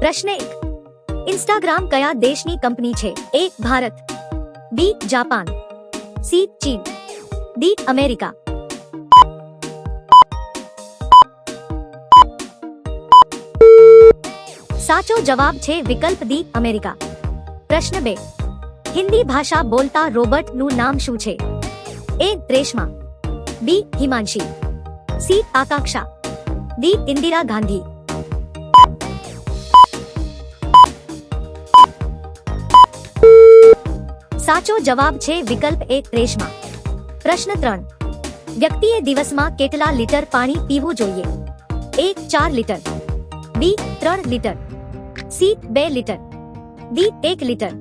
प्रश्न एक इंस्टाग्राम कया देश कंपनी छे A Bharat B Japan C चीन डी अमेरिका साचो जवाब छे विकल्प दी अमेरिका प्रश्न बे हिंदी भाषा बोलता रोबर्ट नु नाम शू छे A Reshma B Himanshi C Akanksha D Indira Gandhi साचो जवाब छे विकल्प एक रेशमा प्रश्न त्रन व्यक्ति दिवस में केटला लीटर पानी पीव जो एक चार लीटर बी त्रन लीटर सी बे लीटर डी एक लीटर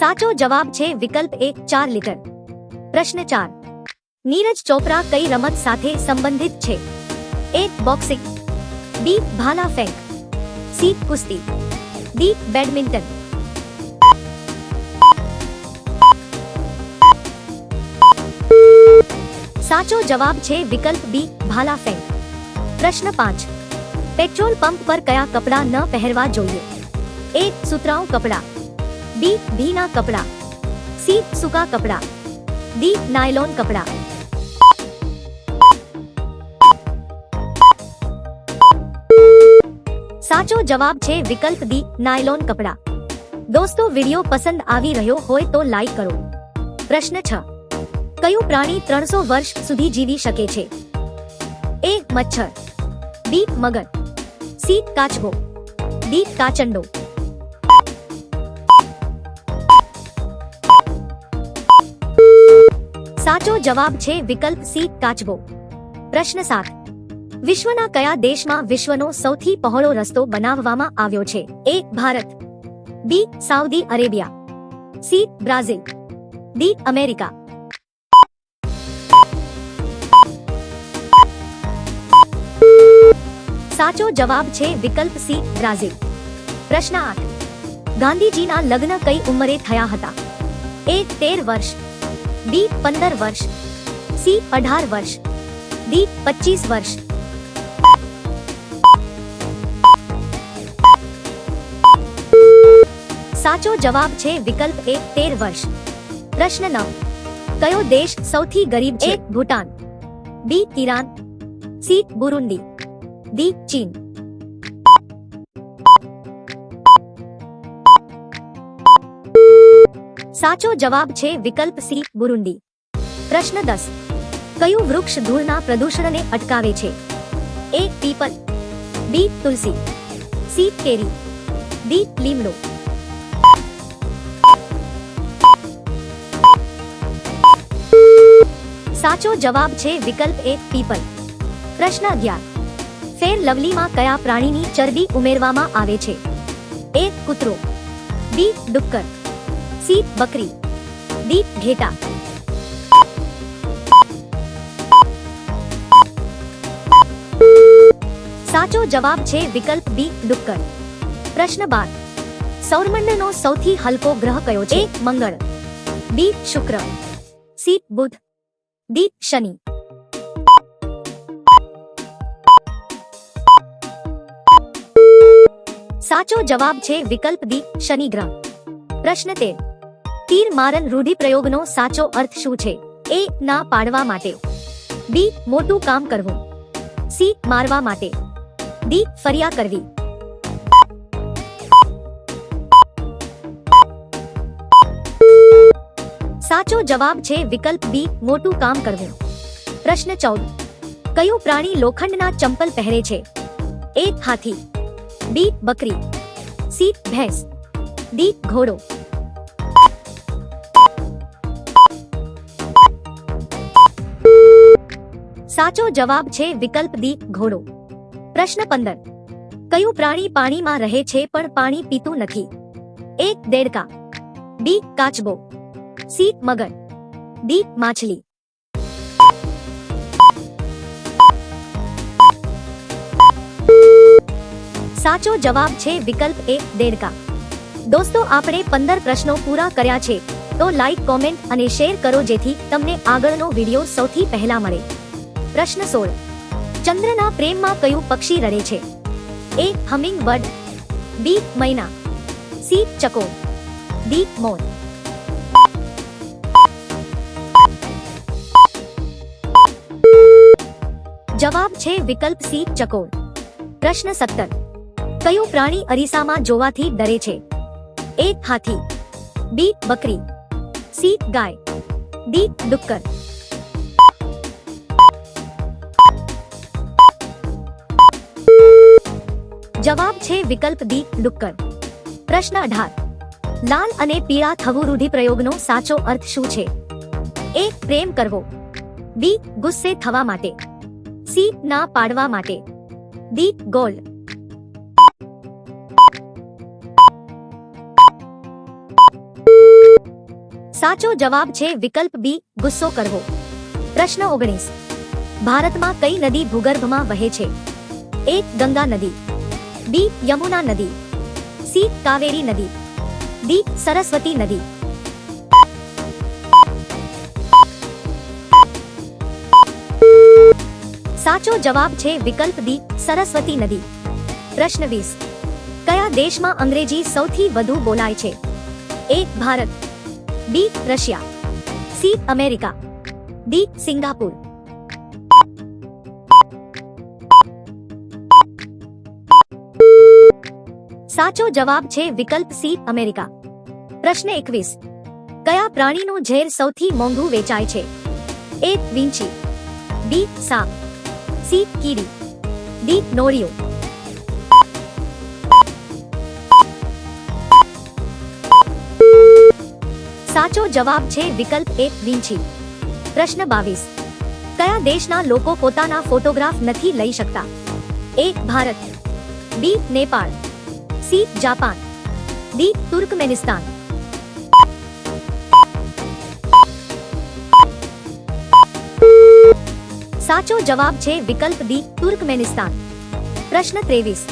साचो जवाब छे विकल्प एक चार लीटर प्रश्न चार नीरज चोपड़ा कई रमत साथे संबंधित छे एक बॉक्सिंग बी भाला फेंक सीट कुश्ती डी बैडमिंटन साचो जवाब छह विकल्प बी भाला फेंक प्रश्न पाँच पेट्रोल पंप पर कया कपड़ा न पहरवा जोइए ए सुतराओ कपड़ा बी भीना कपड़ा सी सुखा कपड़ा डी नायलॉन कपड़ा साचो जवाब छे विकल्प दी नायलोन कपड़ा दोस्तों वीडियो पसंद आवी रहो होए तो लाइक करो प्रश्न छ कयो प्राणी 300 वर्ष सुधी जीवी सके छे ए मच्छर बी मगर सी काचबो डी काचंडो साचो जवाब छे विकल्प सी काचबो प्रश्न सात વિશ્વના કયા દેશમાં વિશ્વનો સૌથી પહોળો રસ્તો બનાવવામાં આવ્યો છે A Bharat B Saudi Arabia C Brazil D America સાચો જવાબ છે વિકલ્પ સી બ્રાઝિલ પ્રશ્ન આઠ ગાંધીજીના લગ્ન કઈ ઉંમરે થયા હતા એ તેર વર્ષ બી પંદર વર્ષ સી અઢાર વર્ષ ડી પચીસ વર્ષ સાચો જવાબ છે વિકલ્પ A 13 વર્ષ. પ્રશ્ન 9 કયો દેશ સૌથી ગરીબ છે? A Bhutan B Iran C બુરુndi D ચીન સાચો જવાબ છે વિકલ્પ C બુરુndi. પ્રશ્ન 10 કયો વૃક્ષ ધૂળના પ્રદૂષણને અટકાવે છે? A પીપલ B તુલસી C કેરી D લીમડો સાચો જવાબ છે વિકલ્પ એ પીપલ પ્રશ્ન અગિયાર ફેર લવલીમાં કયા પ્રાણીની ચરબી ઉમેરવામાં આવે છે એ કૂતરો બી ડુક્કર સી બકરી ડી ઘેટા સાચો જવાબ છે વિકલ્પ બી ડુક્કર પ્રશ્ન બાર સૌરમંડળનો સૌથી હલકો ગ્રહ કયો છે મંગળ બી શુક્ર સી બુધ ડી શનિ સાચો જવાબ છે વિકલ્પ દીપ શનિ ગ્રહ પ્રશ્ન તેર તીર મારન રૂઢિપ્રયોગનો સાચો અર્થ શું છે એ ના પાડવા માટે બી મોટું કામ કરવું સી મારવા માટે ડી ફરિયા કરવી साचो जवाब छे विकल्प बी मोटू काम करवे प्रश्न चौदह कयो प्राणी लोखंड ना चंपल पहरे छे एक हाथी बी बकरी सी भैंस डी घोड़ो साचो जवाब छे विकल्प दी घोड़ो प्रश्न पंदर कयो प्राणी पानी मा रहे छे पर पानी पीतु नहीं एक देड़का बी काचबो सी मगर डी माछली સાચો જવાબ છે વિકલ્પ એ દેડકા દોસ્તો આપણે પંદર પ્રશ્નો પૂરા કર્યા છે તો લાઈક કોમેન્ટ અને શેર કરો જેથી તમને આગળનો વિડીયો સૌથી પહેલા મળે પ્રશ્ન સોળ ચંદ્રના પ્રેમમાં કયું પક્ષી રડે છે એ હમિંગ બર્ડ બી મૈના સી ચકો ડી મોર જવાબ છે વિકલ્પ સી ચકોર પ્રશ્ન સત્તર કયું પ્રાણી અરીસામાં જોવાથી ડરે છે એ હાથી બી બકરી સી ગાય ડી ડુક્કર જવાબ છે વિકલ્પ ડી ડુક્કર પ્રશ્ન અઢાર લાલ અને પીળા થવું રૂઢિપ્રયોગનો સાચો અર્થ શું છે એ પ્રેમ કરવો બી ગુસ્સે થવા માટે સી ના પાડવા માટે ડી ગોલ સાચો જવાબ છે વિકલ્પ બી ગુસ્સો કરવો પ્રશ્ન ઓગણીસ ભારતમાં કઈ નદી ભૂગર્ભમાં વહે છે એ ગંગા નદી બી યમુના નદી સી કાવેરી નદી ડી સરસ્વતી નદી સાચો જવાબ છે વિકલ્પ D સરસ્વતી નદી. પ્રશ્ન 20 કયા દેશમાં અંગ્રેજી સૌથી વધુ બોલાય છે? A Bharat B Russia C America D Singapore સાચો જવાબ છે વિકલ્પ C અમેરિકા. પ્રશ્ન 21 કયા પ્રાણીનો ઝેર સૌથી મોંઘો વેચાય છે? A વીંછી B સા सी कीरी डी नोरियो साचो जवाब छे विकल्प ए विंची प्रश्न 22 कया देश ना लोको पोताना फोटोग्राफ नथी लई सकता A Bharat B Nepal C Japan D Turkmenistan સાચો જવાબ છે વિકલ્પ ડી તુર્કમેનિસ્તાન પ્રશ્ન ત્રેવીસ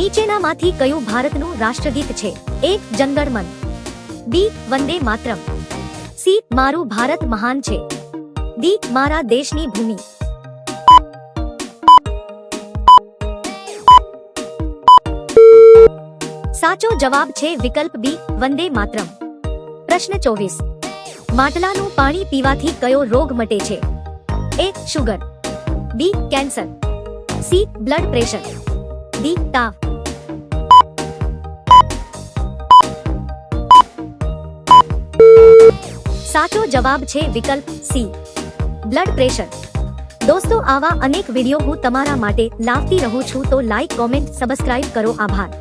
નીચેનામાંથી કયું ભારતનું રાષ્ટ્રગીત છે એ જનગણમન બી વંદે માત્રમ સી મારું ભારત મહાન છે ડી મારા દેશની ભૂમિ સાચો જવાબ છે વિકલ્પ બી વંદે માત્રમ પ્રશ્ન ચોવીસ માટલાનું પાણી પીવાથી કયો રોગ મટે છે A sugar B cancer C blood pressure D ताप साचो जवाब छे विकल्प सी ब्लड प्रेशर दोस्तों आवा अनेक वीडियो हूँ तमारा माटे लाभती रहू छू तो लाइक कमेंट सब्सक्राइब करो आभार